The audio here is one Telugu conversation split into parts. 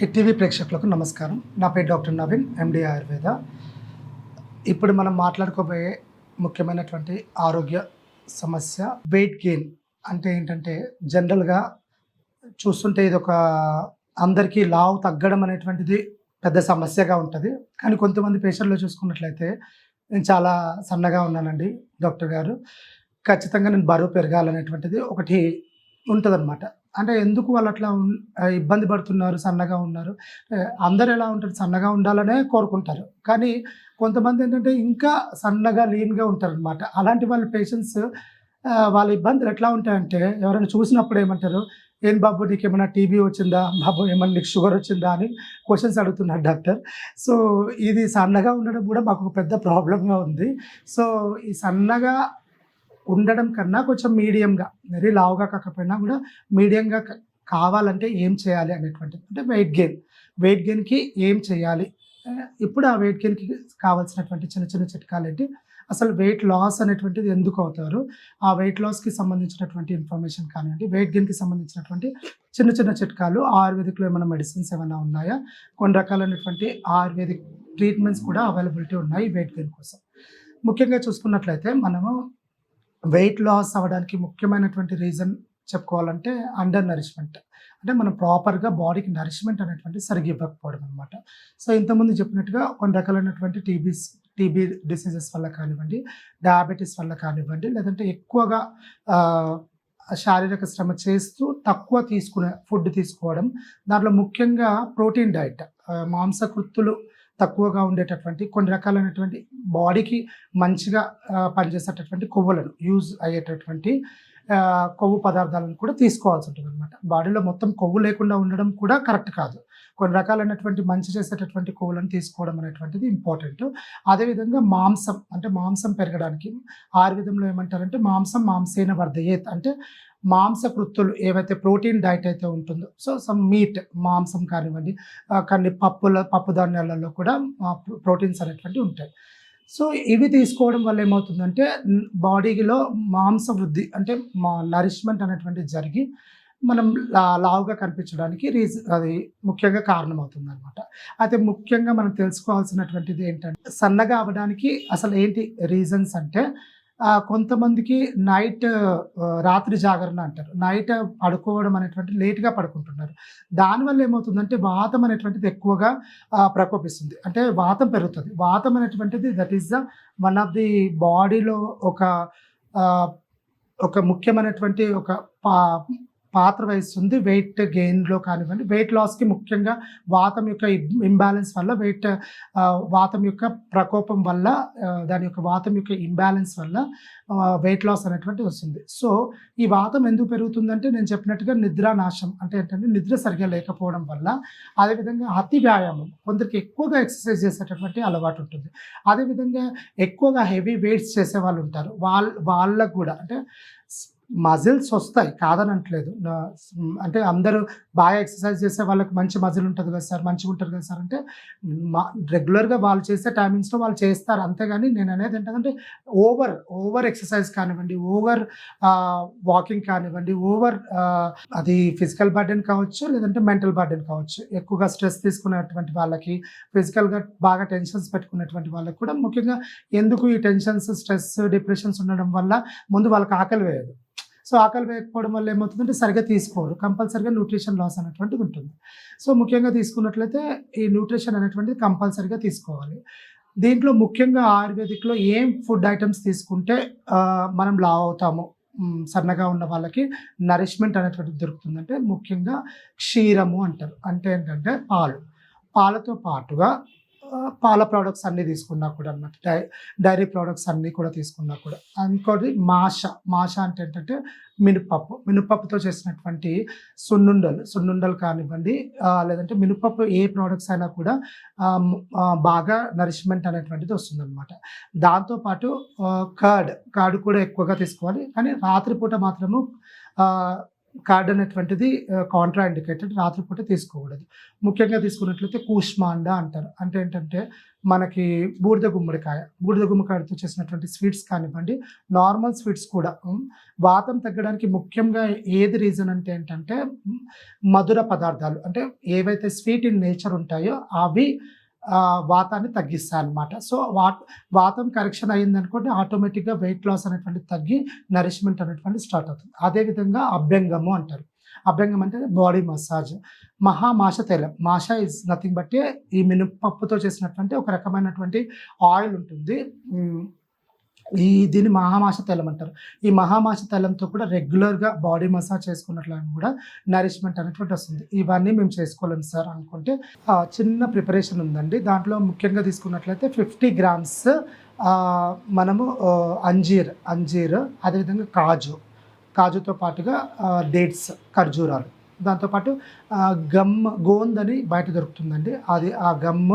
హిట్టీవీ ప్రేక్షకులకు నమస్కారం. నా పేరు డాక్టర్ నవీన్ ఎండి ఆయుర్వేద. ఇప్పుడు మనం మాట్లాడుకోబోయే ముఖ్యమైనటువంటి ఆరోగ్య సమస్య వెయిట్ గెయిన్ అంటే ఏంటంటే జనరల్గా చూస్తుంటే ఇది ఒక అందరికీ లావు తగ్గడం అనేటువంటిది పెద్ద సమస్యగా ఉంటుంది. కానీ కొంతమంది పేషెంట్లో చూసుకున్నట్లయితే నేను చాలా సన్నగా ఉన్నానండి డాక్టర్ గారు. ఖచ్చితంగా నేను బరువు పెరగాలనేటువంటిది ఒకటి ఉంటుందన్నమాట. అంటే ఎందుకు వాళ్ళు అట్లా ఇబ్బంది పడుతున్నారు సన్నగా ఉన్నారు? అందరు ఎలా ఉంటారు? సన్నగా ఉండాలనే కోరుకుంటారు. కానీ కొంతమంది ఏంటంటే ఇంకా సన్నగా లీన్గా ఉంటారు అనమాట అలాంటి వాళ్ళ పేషెంట్స్ వాళ్ళ ఇబ్బందులు ఎట్లా ఉంటాయంటే ఎవరైనా చూసినప్పుడు ఏమంటారు? ఏం బాబు నీకు ఏమైనా టీబీ వచ్చిందా? బాబు ఏమైనా నీకు షుగర్ వచ్చిందా? అని క్వశ్చన్స్ అడుగుతున్నారు డాక్టర్. సో ఇది సన్నగా ఉండడం కూడా మాకు ఒక పెద్ద ప్రాబ్లంగా ఉంది. సో ఈ సన్నగా ఉండడం కన్నా కొంచెం మీడియంగా మరీ లావుగా కాకపోయినా కూడా మీడియంగా కావాలంటే ఏం చేయాలి అనేటువంటిది. అంటే వెయిట్ గెయిన్ వెయిట్ గెయిన్కి ఏం చేయాలి? ఇప్పుడు ఆ వెయిట్ గెయిన్కి కావాల్సినటువంటి చిన్న చిన్న చిట్కాలు ఏంటి? అసలు వెయిట్ లాస్ అనేటువంటిది ఎందుకు అవుతారు? ఆ వెయిట్ లాస్కి సంబంధించినటువంటి ఇన్ఫర్మేషన్ కానివ్వండి వెయిట్ గెయిన్కి సంబంధించినటువంటి చిన్న చిన్న చిట్కాలు ఆయుర్వేదిక్లో ఏమైనా మెడిసిన్స్ ఏమైనా ఉన్నాయా? కొన్ని రకాలైనటువంటి ఆయుర్వేదిక్ ట్రీట్మెంట్స్ కూడా అవైలబిలిటీ ఉన్నాయి వెయిట్ గెయిన్ కోసం. ముఖ్యంగా చూసుకున్నట్లయితే మనము వెయిట్ లాస్ అవ్వడానికి ముఖ్యమైనటువంటి రీజన్ చెప్పుకోవాలంటే అండర్ నరిష్మెంట్. అంటే మనం ప్రాపర్గా బాడీకి నరిష్మెంట్ అనేటువంటి సరిగ్గా ఇవ్వకపోవడం అనమాట సో ఇంతకుముందు చెప్పినట్టుగా కొన్ని రకాలైనటువంటి టీబీస్ టీబీ డిసీజెస్ వల్ల కానివ్వండి డయాబెటీస్ వల్ల కానివ్వండి లేదంటే ఎక్కువగా శారీరక శ్రమ చేస్తూ తక్కువ తీసుకునే ఫుడ్ తీసుకోవడం దాంట్లో ముఖ్యంగా ప్రోటీన్ డైట్ మాంసకృత్తులు తక్కువగా ఉండేటటువంటి కొన్ని రకాలైనటువంటి బాడీకి మంచిగా పనిచేసేటటువంటి కొవ్వులను యూజ్ అయ్యేటటువంటి కొవ్వు పదార్థాలను కూడా తీసుకోవాల్సి ఉంటుంది అనమాట బాడీలో మొత్తం కొవ్వు లేకుండా ఉండడం కూడా కరెక్ట్ కాదు. కొన్ని రకాలైనటువంటి మంచి చేసేటటువంటి కొవ్వులను తీసుకోవడం అనేటువంటిది ఇంపార్టెంట్. అదేవిధంగా మాంసం అంటే మాంసం పెరగడానికి ఆయుర్వేదంలో ఏమంటారంటే మాంసం మాంసేన వర్ధయేత్ అంటే మాంసకృత్తులు ఏవైతే ప్రోటీన్ డైట్ అయితే ఉంటుందో సో సమ్ మీట్ మాంసం కానివ్వండి కానీ పప్పుల పప్పు ధాన్యాలలో కూడా ప్రోటీన్స్ అనేటువంటివి ఉంటాయి. సో ఇవి తీసుకోవడం వల్ల ఏమవుతుందంటే బాడీలో మాంస వృద్ధి అంటే మా నరిష్మెంట్ అనేటువంటిది జరిగి మనం లా లావుగా కనిపించడానికి రీజ అది ముఖ్యంగా కారణమవుతుంది అనమాట అయితే ముఖ్యంగా మనం తెలుసుకోవాల్సినటువంటిది ఏంటంటే సన్నగా అవ్వడానికి అసలు ఏంటి రీజన్స్ అంటే కొంతమందికి నైట్ రాత్రి జాగరణ అంటారు. నైట్ పడుకోవడం అనేటువంటి లేట్గా పడుకుంటున్నారు. దానివల్ల ఏమవుతుందంటే వాతం అనేటువంటిది ఎక్కువగా ప్రకోపిస్తుంది. అంటే వాతం పెరుగుతుంది. వాతం అనేటువంటిది that is the one of the బాడీలో ఒక ఒక ముఖ్యమైనటువంటి ఒక పా పాత్ర వహిస్తుంది. వెయిట్ గెయిన్లో కానివ్వండి. వెయిట్ లాస్కి ముఖ్యంగా వాతం యొక్క ఇంబ్యాలెన్స్ వల్ల వెయిట్ వాతం యొక్క ప్రకోపం వల్ల దాని యొక్క వాతం యొక్క ఇంబ్యాలెన్స్ వల్ల వెయిట్ లాస్ అనేటువంటి వస్తుంది. సో ఈ వాతం ఎందుకు పెరుగుతుందంటే నేను చెప్పినట్టుగా నిద్ర నాశం అంటే ఏంటంటే నిద్ర సరిగా లేకపోవడం వల్ల అదేవిధంగా అతి వ్యాయామం కొందరికి ఎక్కువగా ఎక్సర్సైజ్ చేసేటటువంటి అలవాటు ఉంటుంది. అదేవిధంగా ఎక్కువగా హెవీ వెయిట్స్ చేసే వాళ్ళు ఉంటారు. వాళ్ళ వాళ్ళకు కూడా అంటే మజిల్స్ వస్తాయి కాదనట్లేదు. అంటే అందరూ బాగా ఎక్సర్సైజ్ చేసే వాళ్ళకి మంచి మజిల్ ఉంటుంది కదా సార్ మంచిగా ఉంటారు కదా సార్ అంటే మా రెగ్యులర్గా వాళ్ళు చేసే టైమింగ్స్లో వాళ్ళు చేస్తారు. అంతేగాని నేను అనేది ఏంటంటే ఓవర్ ఓవర్ ఎక్సర్సైజ్ కానివ్వండి ఓవర్ వాకింగ్ కానివ్వండి ఓవర్ అది ఫిజికల్ బర్డెన్ కావచ్చు లేదంటే మెంటల్ బర్డెన్ కావచ్చు. ఎక్కువగా స్ట్రెస్ తీసుకునేటువంటి వాళ్ళకి ఫిజికల్గా బాగా టెన్షన్స్ పెట్టుకునేటువంటి వాళ్ళకి కూడా ముఖ్యంగా ఎందుకు ఈ టెన్షన్స్ స్ట్రెస్ డిప్రెషన్స్ ఉండడం వల్ల ముందు వాళ్ళకి ఆకలి వేయదు. సో ఆకలి వేయకపోవడం వల్ల ఏమవుతుందంటే సరిగ్గా తీసుకోరు. కంపల్సరిగా న్యూట్రిషన్ లాస్ అనేటువంటిది ఉంటుంది. సో ముఖ్యంగా తీసుకున్నట్లయితే ఈ న్యూట్రిషన్ అనేటువంటిది కంపల్సరిగా తీసుకోవాలి. దీంట్లో ముఖ్యంగా ఆయుర్వేదిక్లో ఏం ఫుడ్ ఐటమ్స్ తీసుకుంటే మనం లావ్ అవుతాము సన్నగా ఉన్న వాళ్ళకి నరిష్మెంట్ అనేటువంటిది దొరుకుతుందంటే ముఖ్యంగా క్షీరము అంటారు. అంటే ఏంటంటే పాలు. పాలతో పాటుగా పాల ప్రోడక్ట్స్ అన్నీ తీసుకున్నా కూడా అన్నమాట. డై డైరీ ప్రోడక్ట్స్ అన్నీ కూడా తీసుకున్నా కూడా. ఇంకోటి మాష. మాష అంటే ఏంటంటే మినపప్పు. మినపప్పుతో చేసినటువంటి సున్నుండలు. సున్నుండలు కానివ్వండి లేదంటే మినపప్పు ఏ ప్రోడక్ట్స్ అయినా కూడా బాగా నరిష్మెంట్ అనేటువంటిది వస్తుందన్నమాట. దాంతోపాటు కర్డ్ కర్డ్ కూడా ఎక్కువగా తీసుకోవాలి. కానీ రాత్రిపూట మాత్రము కార్డ్ అనేటువంటిది కాంట్రా ఇండికేటెడ్ రాత్రిపూట తీసుకోకూడదు. ముఖ్యంగా తీసుకున్నట్లయితే కూష్మాండ అంటారు. అంటే ఏంటంటే మనకి బూడిద గుమ్మడికాయ బూడిద గుమ్మడికాయతో చేసినటువంటి స్వీట్స్ కానివ్వండి నార్మల్ స్వీట్స్ కూడా వాతం తగ్గడానికి ముఖ్యంగా ఏది రీజన్ అంటే ఏంటంటే మధుర పదార్థాలు. అంటే ఏవైతే స్వీట్ ఇన్ నేచర్ ఉంటాయో అవి వాతాన్ని తగ్గిస్తాయి అన్నమాట సో వాట్ వాతం కరెక్షన్ అయిందనుకోండి ఆటోమేటిక్గా వెయిట్ లాస్ అనేటువంటి తగ్గి నరిష్మెంట్ అనేటువంటి స్టార్ట్ అవుతుంది. అదేవిధంగా అభ్యంగము అంటారు. అభ్యంగం అంటే బాడీ మసాజ్. మహామాష తైలం. మాష ఇస్ నథింగ్ బట్ ఈ మినపప్పుతో చేసినటువంటి ఒక రకమైనటువంటి ఆయిల్ ఉంటుంది. ఈ దీన్ని మహామాష తైలం అంటారు. ఈ మహామాష తైలంతో కూడా రెగ్యులర్గా బాడీ మసాజ్ చేసుకున్నట్లయినా కూడా నరిష్మెంట్ అనేటువంటి వస్తుంది. ఇవన్నీ మేము చేసుకోలేము సార్ అనుకుంటే చిన్న ప్రిపరేషన్ ఉందండి. దాంట్లో ముఖ్యంగా తీసుకున్నట్లయితే ఫిఫ్టీ గ్రామ్స్ మనము అంజీర్ అంజీర్ అదేవిధంగా కాజు కాజుతో పాటుగా డేట్స్ ఖర్జూరాలు. దాంతోపాటు గమ్ గోంద్ అని బయట దొరుకుతుందండి. అది ఆ గమ్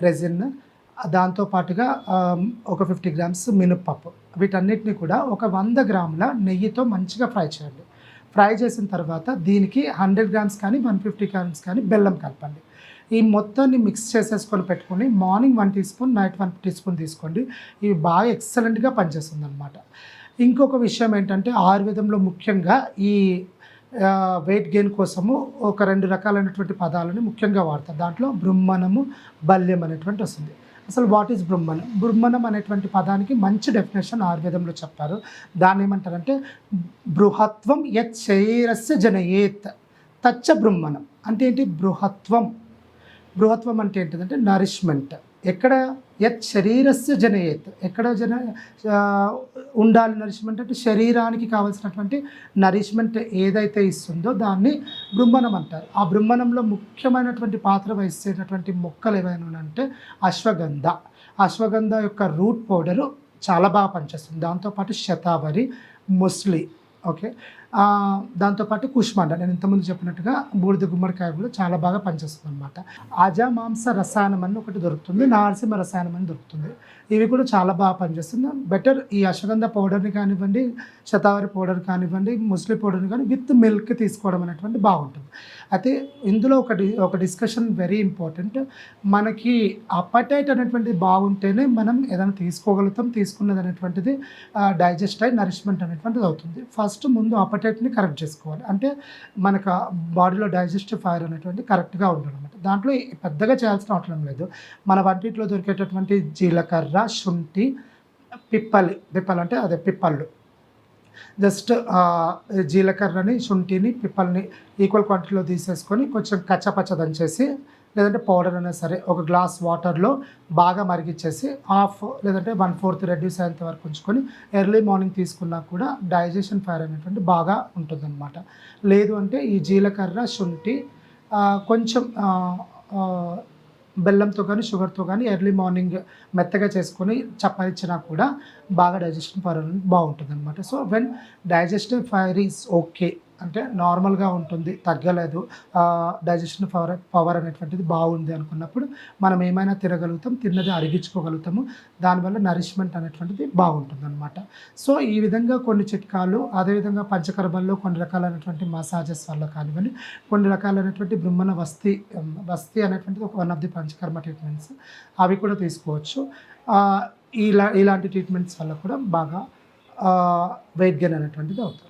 రెజిన్ దాంతో పాటుగా ఒక ఫిఫ్టీ గ్రామ్స్ మినప్పప్పు. వీటన్నిటిని కూడా ఒక వంద గ్రాముల నెయ్యితో మంచిగా ఫ్రై చేయండి. ఫ్రై చేసిన తర్వాత దీనికి హండ్రెడ్ గ్రామ్స్ కానీ వన్ ఫిఫ్టీ గ్రామ్స్ కానీ బెల్లం కలపండి. ఈ మొత్తాన్ని మిక్స్ చేసేసుకొని పెట్టుకొని morning one tea spoon night one tea spoon తీసుకోండి. ఇవి బాగా ఎక్సలెంట్గా పనిచేస్తుంది అనమాట ఇంకొక విషయం ఏంటంటే ఆయుర్వేదంలో ముఖ్యంగా ఈ వెయిట్ గెయిన్ కోసము ఒక రెండు రకాలైనటువంటి పదాలను ముఖ్యంగా వాడతారు. దాంట్లో బ్రహ్మణము బల్యం అనేటువంటి వస్తుంది. అసలు వాట్ ఈస్ బృమ్మణం బ్రహ్మణం అనేటువంటి పదానికి మంచి డెఫినేషన్ ఆయుర్వేదంలో చెప్పారు. దాన్ని ఏమంటారంటే బృహత్వం యత్ శరీరస్య జనయేత్ తచ్చ బ్రహ్మణం. అంటే ఏంటి? బృహత్వం. బృహత్వం అంటే ఏంటిదంటే నరిష్మెంట్ ఎక్కడ? యత్ శరీరస్య జనయేత్. ఎక్కడ జన ఉండాలి నరిష్మెంట్ అంటే శరీరానికి కావలసినటువంటి నరిష్మెంట్ ఏదైతే ఇస్తుందో దాన్ని బృంబనం అంటారు. ఆ బృంబనంలో ముఖ్యమైనటువంటి పాత్ర వహించేటటువంటి మొక్కలు ఏమైనా అంటే అశ్వగంధ. అశ్వగంధ యొక్క రూట్ పౌడరు చాలా బాగా పనిచేస్తుంది. దాంతోపాటు శతావరి ముస్లి ఓకే? దాంతోపాటు కుష్మాండ. నేను ఇంతకుముందు చెప్పినట్టుగా బూడిద గుమ్మడికాయ కూడా చాలా బాగా పనిచేస్తుంది అనమాట అజమాంస రసాయనం అని ఒకటి దొరుకుతుంది నారసింహ రసాయనం అని దొరుకుతుంది. ఇవి కూడా చాలా బాగా పనిచేస్తుంది. బెటర్ ఈ అశ్వగంధ పౌడర్ని కానివ్వండి శతావరి పౌడర్ కానివ్వండి ముస్లి పౌడర్ని కానీ విత్ మిల్క్ తీసుకోవడం అనేటువంటి బాగుంటుంది. అయితే ఇందులో ఒకటి ఒక డిస్కషన్ వెరీ ఇంపార్టెంట్. మనకి అపటైట్ అనేటువంటిది బాగుంటేనే మనం ఏదైనా తీసుకోగలుగుతాం తీసుకున్నది అనేటువంటిది డైజెస్ట్ అయి నరిష్మెంట్ అనేటువంటిది అవుతుంది. ఫస్ట్ ముందు అపటైట్ని కరెక్ట్ చేసుకోవాలి. అంటే మనకు బాడీలో డైజెస్టివ్ ఫైర్ అనేటువంటి కరెక్ట్గా ఉండాలన్నమాట దాంట్లో పెద్దగా చేయాల్సిన అవసరం లేదు. మన వంటింట్లో దొరికేటటువంటి జీలకర్ర శుంఠి పిప్పలి పిప్పలు అంటే అదే పిప్పళ్ళు. జస్ట్ జీలకర్రని శుంఠిని పిప్పల్ని ఈక్వల్ క్వాంటిటీలో తీసేసుకొని కొంచెం కచ్చపచ్చ దంచేసి లేదంటే పౌడర్ అయినా సరే ఒక గ్లాస్ వాటర్లో బాగా మరిగించేసి హాఫ్ లేదంటే వన్ ఫోర్త్ రెడ్యూస్ అయ్యేంత వరకు ఉంచుకొని ఎర్లీ మార్నింగ్ తీసుకున్నా కూడా డైజెషన్ ఫైర్ అనేటువంటి బాగా ఉంటుందన్నమాట. లేదు అంటే ఈ జీలకర్ర శుంఠి కొంచెం బెల్లంతో కానీ షుగర్తో కానీ ఎర్లీ మార్నింగ్ మెత్తగా చేసుకొని చప్పరిచ్చినా కూడా బాగా డైజెషన్ పవర్ బాగుంటుంది అనమాట so when digestive fire is okay. అంటే నార్మల్గా ఉంటుంది తగ్గలేదు. డైజెషన్ పవర్ పవర్ అనేటువంటిది బాగుంది అనుకున్నప్పుడు మనం ఏమైనా తినగలుగుతాం తిన్నది అరిగించుకోగలుగుతాము. దానివల్ల నరిష్మెంట్ అనేటువంటిది బాగుంటుంది అనమాట సో ఈ విధంగా కొన్ని చిట్కాలు అదేవిధంగా పంచకర్మల్లో కొన్ని రకాలైనటువంటి మసాజెస్ వల్ల కానివ్వండి కొన్ని రకాలైనటువంటి బ్రహ్మణ వస్తి వస్తి అనేటువంటిది ఒక one of the panchakarma treatments. అవి కూడా తీసుకోవచ్చు. ఇలా ఇలాంటి ట్రీట్మెంట్స్ వల్ల కూడా బాగా వెయిట్ గెయిన్ అనేటువంటిది అవుతుంది.